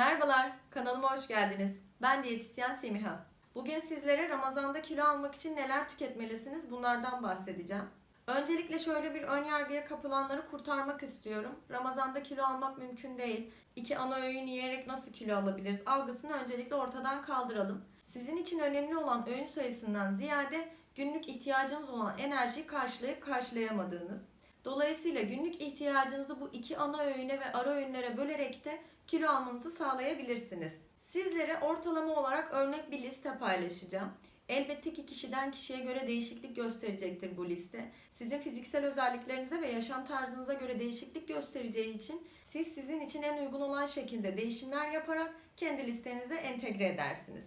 Merhabalar, kanalıma hoş geldiniz. Ben diyetisyen Semiha. Bugün sizlere Ramazan'da kilo almak için neler tüketmelisiniz bunlardan bahsedeceğim. Öncelikle şöyle bir ön yargıya kapılanları kurtarmak istiyorum. Ramazan'da kilo almak mümkün değil. İki ana öğün yiyerek nasıl kilo alabiliriz algısını öncelikle ortadan kaldıralım. Sizin için önemli olan öğün sayısından ziyade günlük ihtiyacınız olan enerjiyi karşılayıp karşılayamadığınız. Dolayısıyla günlük ihtiyacınızı bu iki ana öğüne ve ara öğünlere bölerek de kilo almanızı sağlayabilirsiniz. Sizlere ortalama olarak örnek bir liste paylaşacağım. Elbette ki kişiden kişiye göre değişiklik gösterecektir bu liste. Sizin fiziksel özelliklerinize ve yaşam tarzınıza göre değişiklik göstereceği için siz sizin için en uygun olan şekilde değişimler yaparak kendi listenize entegre edersiniz.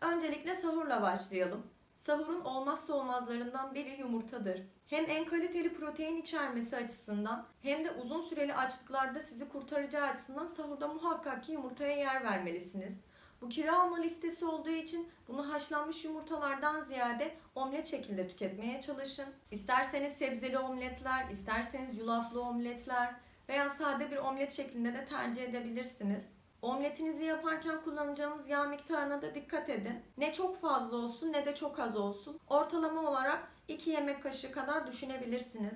Öncelikle sahurla başlayalım. Sahurun olmazsa olmazlarından biri yumurtadır. Hem en kaliteli protein içermesi açısından hem de uzun süreli açlıklarda sizi kurtaracağı açısından sahurda muhakkak ki yumurtaya yer vermelisiniz. Bu kilo alma listesi olduğu için bunu haşlanmış yumurtalardan ziyade omlet şekilde tüketmeye çalışın. İsterseniz sebzeli omletler, isterseniz yulaflı omletler veya sade bir omlet şeklinde de tercih edebilirsiniz. Omletinizi yaparken kullanacağınız yağ miktarına da dikkat edin. Ne çok fazla olsun ne de çok az olsun. Ortalama olarak 2 yemek kaşığı kadar düşünebilirsiniz.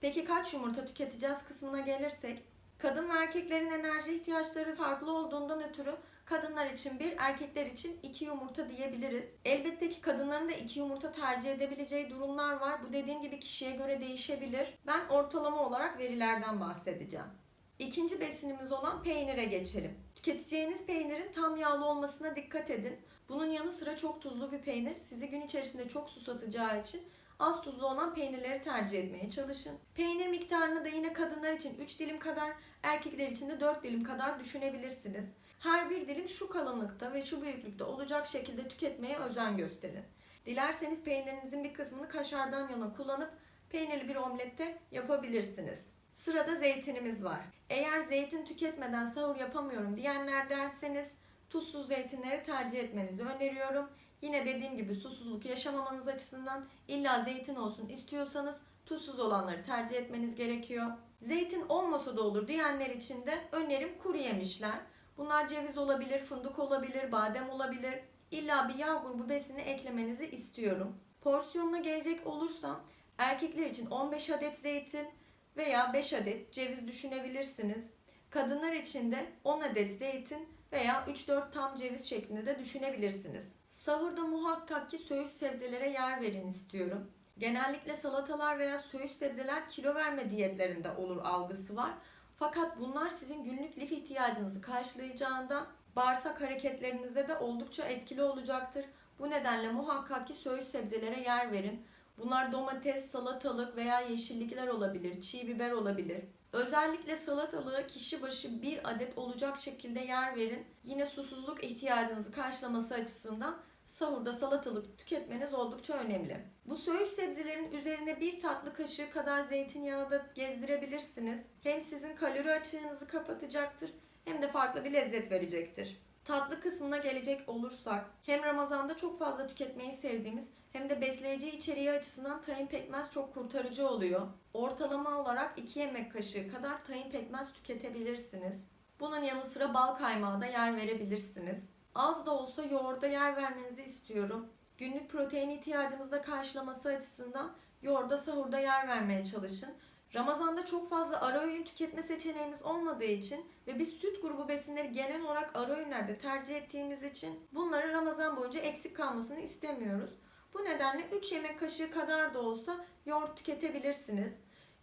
Peki kaç yumurta tüketeceğiz kısmına gelirsek, kadın ve erkeklerin enerji ihtiyaçları farklı olduğundan ötürü kadınlar için bir, erkekler için iki yumurta diyebiliriz. Elbette ki kadınların da iki yumurta tercih edebileceği durumlar var. Bu dediğim gibi kişiye göre değişebilir. Ben ortalama olarak verilerden bahsedeceğim. İkinci besinimiz olan peynire geçelim. Tüketeceğiniz peynirin tam yağlı olmasına dikkat edin. Bunun yanı sıra çok tuzlu bir peynir sizi gün içerisinde çok susatacağı için az tuzlu olan peynirleri tercih etmeye çalışın. Peynir miktarını da yine kadınlar için 3 dilim kadar, erkekler için de 4 dilim kadar düşünebilirsiniz. Her bir dilim şu kalınlıkta ve şu büyüklükte olacak şekilde tüketmeye özen gösterin. Dilerseniz peynirinizin bir kısmını kaşardan yana kullanıp peynirli bir omlette yapabilirsiniz. Sırada zeytinimiz var. Eğer zeytin tüketmeden sahur yapamıyorum diyenler derseniz tuzsuz zeytinleri tercih etmenizi öneriyorum. Yine dediğim gibi susuzluk yaşamamanız açısından illa zeytin olsun istiyorsanız tuzsuz olanları tercih etmeniz gerekiyor. Zeytin olmasa da olur diyenler için de önerim kuru yemişler. Bunlar ceviz olabilir, fındık olabilir, badem olabilir. İlla bir yağ grubu besini eklemenizi istiyorum. Porsiyonuna gelecek olursam erkekler için 15 adet zeytin veya 5 adet ceviz düşünebilirsiniz. Kadınlar için de 10 adet zeytin veya 3-4 tam ceviz şeklinde de düşünebilirsiniz. Sahurda muhakkak ki söğüş sebzelere yer verin istiyorum. Genellikle salatalar veya söğüş sebzeler kilo verme diyetlerinde olur algısı var. Fakat bunlar sizin günlük lif ihtiyacınızı karşılayacağında bağırsak hareketlerinizde de oldukça etkili olacaktır. Bu nedenle muhakkak ki söğüş sebzelere yer verin. Bunlar domates, salatalık veya yeşillikler olabilir, çiğ biber olabilir. Özellikle salatalığı kişi başı bir adet olacak şekilde yer verin. Yine susuzluk ihtiyacınızı karşılaması açısından sahurda salatalık tüketmeniz oldukça önemli. Bu söğüş sebzelerin üzerine bir tatlı kaşığı kadar zeytinyağı da gezdirebilirsiniz. Hem sizin kalori açığınızı kapatacaktır hem de farklı bir lezzet verecektir. Tatlı kısmına gelecek olursak hem Ramazan'da çok fazla tüketmeyi sevdiğimiz hem de besleyici içeriği açısından tahin pekmez çok kurtarıcı oluyor. Ortalama olarak 2 yemek kaşığı kadar tahin pekmez tüketebilirsiniz. Bunun yanı sıra bal kaymağı da yer verebilirsiniz. Az da olsa yoğurda yer vermenizi istiyorum. Günlük protein ihtiyacınızı da karşılaması açısından yoğurda sahurda yer vermeye çalışın. Ramazanda çok fazla ara öğün tüketme seçeneğimiz olmadığı için ve biz süt grubu besinleri genel olarak ara öğünlerde tercih ettiğimiz için bunları Ramazan boyunca eksik kalmasını istemiyoruz. Bu nedenle 3 yemek kaşığı kadar da olsa yoğurt tüketebilirsiniz.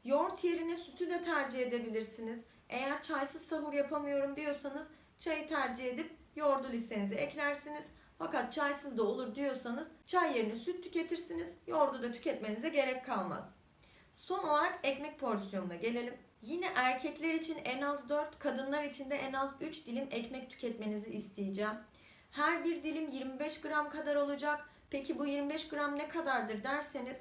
Yoğurt yerine sütü de tercih edebilirsiniz. Eğer çaysız sahur yapamıyorum diyorsanız çayı tercih edip yoğurdu listenize eklersiniz. Fakat çaysız da olur diyorsanız çay yerine süt tüketirsiniz. Yoğurdu da tüketmenize gerek kalmaz. Son olarak ekmek porsiyonuna gelelim. Yine erkekler için en az 4, kadınlar için de en az 3 dilim ekmek tüketmenizi isteyeceğim. Her bir dilim 25 gram kadar olacak. Peki bu 25 gram ne kadardır derseniz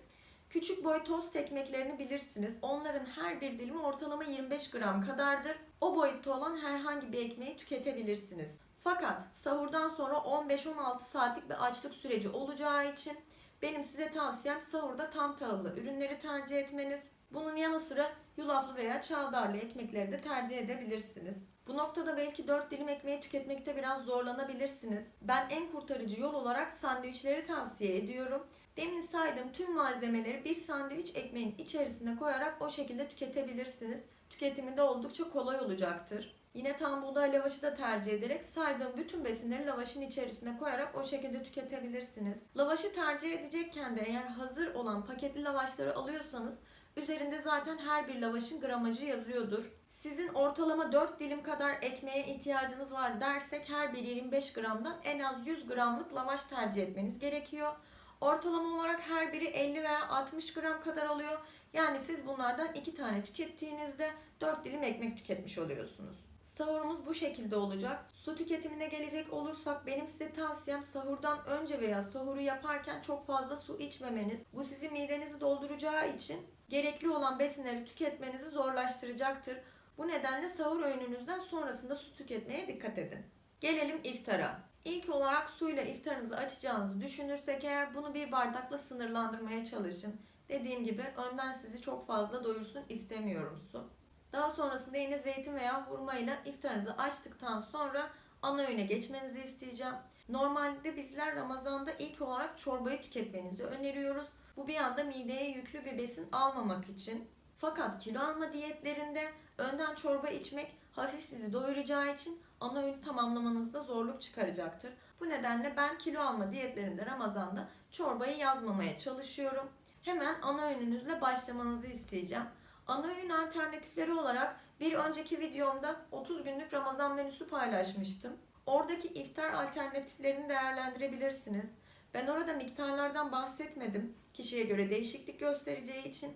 küçük boy tost ekmeklerini bilirsiniz. Onların her bir dilimi ortalama 25 gram kadardır. O boyutta olan herhangi bir ekmeği tüketebilirsiniz. Fakat sahurdan sonra 15-16 saatlik bir açlık süreci olacağı için benim size tavsiyem sahurda tam tahıllı ürünleri tercih etmeniz. Bunun yanı sıra yulaflı veya çavdarlı ekmekleri de tercih edebilirsiniz. Bu noktada belki 4 dilim ekmeği tüketmekte biraz zorlanabilirsiniz. Ben en kurtarıcı yol olarak sandviçleri tavsiye ediyorum. Demin saydığım tüm malzemeleri bir sandviç ekmeğin içerisine koyarak o şekilde tüketebilirsiniz. Tüketimi de oldukça kolay olacaktır. Yine tam buğday lavaşı da tercih ederek saydığım bütün besinleri lavaşın içerisine koyarak o şekilde tüketebilirsiniz. Lavaşı tercih edecekken de eğer hazır olan paketli lavaşları alıyorsanız üzerinde zaten her bir lavaşın gramajı yazıyordur. Sizin ortalama 4 dilim kadar ekmeğe ihtiyacınız var dersek her biri 25 gramdan en az 100 gramlık lavaş tercih etmeniz gerekiyor. Ortalama olarak her biri 50 veya 60 gram kadar alıyor. Yani siz bunlardan 2 tane tükettiğinizde 4 dilim ekmek tüketmiş oluyorsunuz. Sahurumuz bu şekilde olacak. Su tüketimine gelecek olursak benim size tavsiyem sahurdan önce veya sahuru yaparken çok fazla su içmemeniz. Bu sizin midenizi dolduracağı için gerekli olan besinleri tüketmenizi zorlaştıracaktır. Bu nedenle sahur öğününüzden sonrasında su tüketmeye dikkat edin. Gelelim iftara. İlk olarak suyla iftarınızı açacağınızı düşünürsek eğer bunu bir bardakla sınırlandırmaya çalışın. Dediğim gibi önden sizi çok fazla doyursun istemiyorum su. Daha sonrasında yine zeytin veya hurma ile iftarınızı açtıktan sonra ana öğüne geçmenizi isteyeceğim. Normalde bizler Ramazan'da ilk olarak çorbayı tüketmenizi öneriyoruz. Bu bir anda mideye yüklü bir besin almamak için. Fakat kilo alma diyetlerinde önden çorba içmek hafif sizi doyuracağı için ana öğünü tamamlamanızda zorluk çıkaracaktır. Bu nedenle ben kilo alma diyetlerinde Ramazan'da çorbayı yazmamaya çalışıyorum. Hemen ana öğününüzle başlamanızı isteyeceğim. Ana öğün alternatifleri olarak bir önceki videomda 30 günlük Ramazan menüsü paylaşmıştım. Oradaki iftar alternatiflerini değerlendirebilirsiniz. Ben orada miktarlardan bahsetmedim. Kişiye göre değişiklik göstereceği için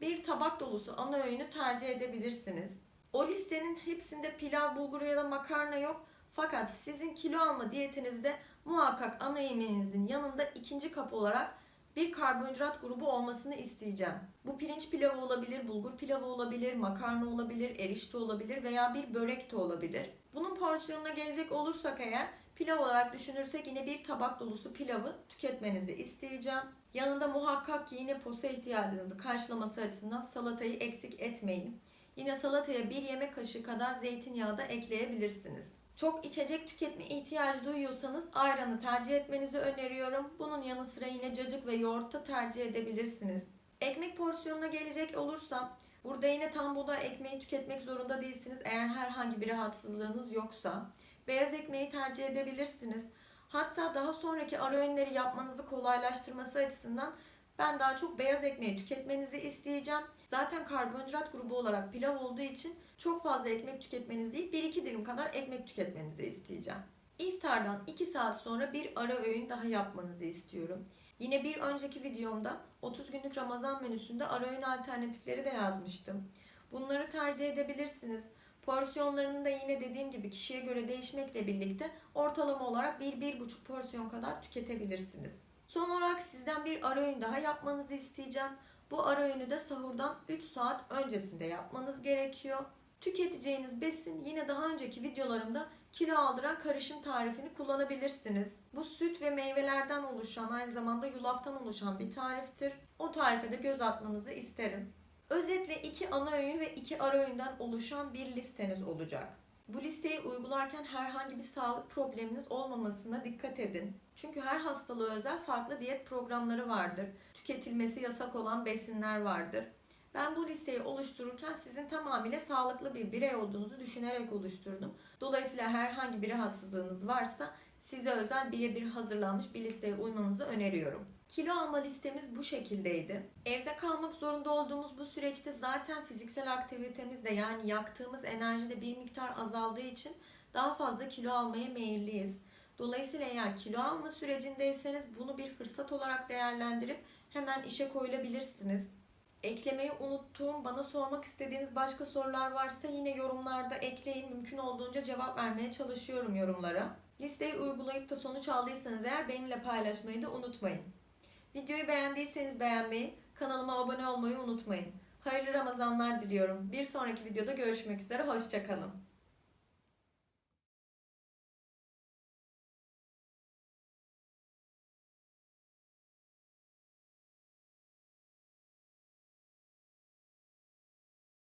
bir tabak dolusu ana öğünü tercih edebilirsiniz. O listenin hepsinde pilav, bulgur ya da makarna yok. Fakat sizin kilo alma diyetinizde muhakkak ana yemeğinizin yanında ikinci kap olarak bir karbonhidrat grubu olmasını isteyeceğim. Bu pirinç pilavı olabilir, bulgur pilavı olabilir, makarna olabilir, erişte olabilir veya bir börek de olabilir. Bunun porsiyonuna gelecek olursak eğer pilav olarak düşünürsek yine bir tabak dolusu pilavı tüketmenizi isteyeceğim. Yanında muhakkak ki yine posa ihtiyacınızı karşılaması açısından salatayı eksik etmeyin. Yine salataya bir yemek kaşığı kadar zeytinyağı da ekleyebilirsiniz. Çok içecek tüketme ihtiyacı duyuyorsanız ayranı tercih etmenizi öneriyorum. Bunun yanı sıra yine cacık ve yoğurt da tercih edebilirsiniz. Ekmek porsiyonuna gelecek olursam burada yine tam buğday ekmeği tüketmek zorunda değilsiniz eğer herhangi bir rahatsızlığınız yoksa. Beyaz ekmeği tercih edebilirsiniz. Hatta daha sonraki ara öğünleri yapmanızı kolaylaştırması açısından ben daha çok beyaz ekmeği tüketmenizi isteyeceğim. Zaten karbonhidrat grubu olarak pilav olduğu için çok fazla ekmek tüketmeniz değil 1-2 dilim kadar ekmek tüketmenizi isteyeceğim. İftardan 2 saat sonra bir ara öğün daha yapmanızı istiyorum. Yine bir önceki videomda 30 günlük Ramazan menüsünde ara öğün alternatifleri de yazmıştım. Bunları tercih edebilirsiniz. Porsiyonlarını da yine dediğim gibi kişiye göre değişmekle birlikte ortalama olarak 1-1,5 porsiyon kadar tüketebilirsiniz. Son olarak sizden bir ara öğün daha yapmanızı isteyeceğim. Bu ara öğünü de sahurdan 3 saat öncesinde yapmanız gerekiyor. Tüketeceğiniz besin yine daha önceki videolarımda kilo aldıran karışım tarifini kullanabilirsiniz. Bu süt ve meyvelerden oluşan aynı zamanda yulaftan oluşan bir tariftir. O tarife de göz atmanızı isterim. Özetle iki ana öğün ve iki ara öğünden oluşan bir listeniz olacak. Bu listeyi uygularken herhangi bir sağlık probleminiz olmamasına dikkat edin. Çünkü her hastalığa özel farklı diyet programları vardır. Tüketilmesi yasak olan besinler vardır. Ben bu listeyi oluştururken sizin tamamıyla sağlıklı bir birey olduğunuzu düşünerek oluşturdum. Dolayısıyla herhangi bir rahatsızlığınız varsa size özel birebir hazırlanmış bir listeye uymanızı öneriyorum. Kilo alma listemiz bu şekildeydi. Evde kalmak zorunda olduğumuz bu süreçte zaten fiziksel aktivitemiz de yani yaktığımız enerji de bir miktar azaldığı için daha fazla kilo almaya meyilliyiz. Dolayısıyla eğer kilo alma sürecindeyseniz bunu bir fırsat olarak değerlendirip hemen işe koyulabilirsiniz. Eklemeyi unuttuğum, bana sormak istediğiniz başka sorular varsa yine yorumlarda ekleyin. Mümkün olduğunca cevap vermeye çalışıyorum yorumlara. Listeyi uygulayıp da sonuç aldıysanız eğer benimle paylaşmayı da unutmayın. Videoyu beğendiyseniz beğenmeyi, kanalıma abone olmayı unutmayın. Hayırlı Ramazanlar diliyorum. Bir sonraki videoda görüşmek üzere, hoşçakalın.